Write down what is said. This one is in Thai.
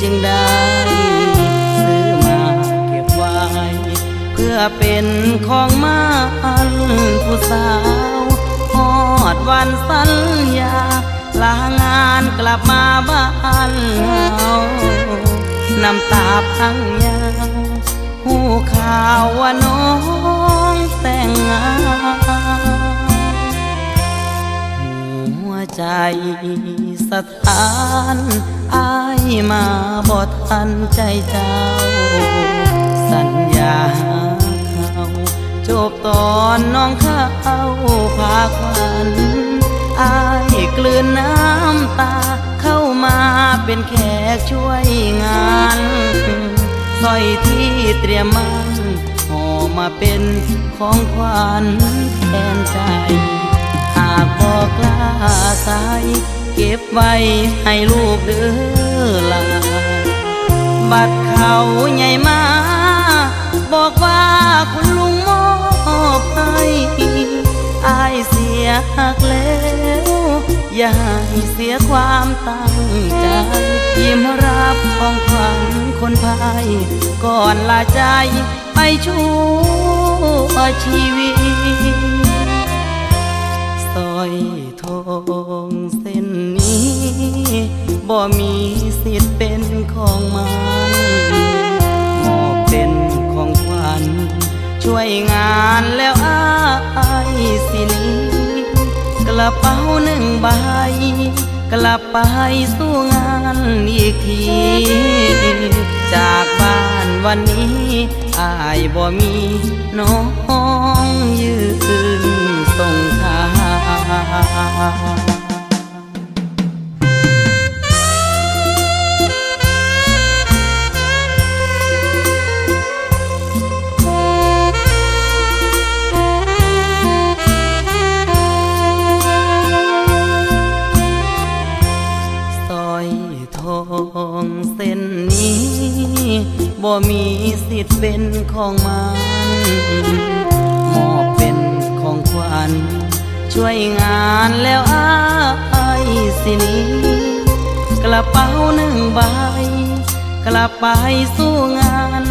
จึงได้ซื้อมาเก็บไว้ เพื่อเป็นของมันผู้สาวหอดวันสัญญาลางานกลับมาบ้านเฮาน้ำตาพังยาวหูข่าวว่าน้อง ใจสถานอายมาบ่ทันใจเจ้า สัญญาเขาจบตอนน้องเข้าพาควันอายกลืนน้ำตาเข้ามาเป็นแขกช่วยงานสร้อยที่เตรียมมันห่อมาเป็นของขวัญแทนใจ บอกลาสาย เก็บไว้ให้ลูกเด้อลาบัดเขาใหญ่มา บอกว่าคุณลุงมอบให้อายเสียหักแล้ว อย่าให้เสียความตั้งใจ ยิ้มรับของขวัญคนพายก่อนลาใจไปชั่วชีวิต สร้อยทองเส้นนี้ บ่มีสิทธิ์เป็นของมันมอบเป็นของขวัญช่วยงานแล้วอายสินี้กระเป๋าหนึ่งใบกลับไปสู้งานอีกที จากบ้านวันนี้อายบ่มีน้องยืน บ่มีสิทธิ์เป็นของมันมอบเป็นของขวัญช่วยงานแล้วอายสินี้กระเป๋าหนึ่งใบกลับไปสู้งาน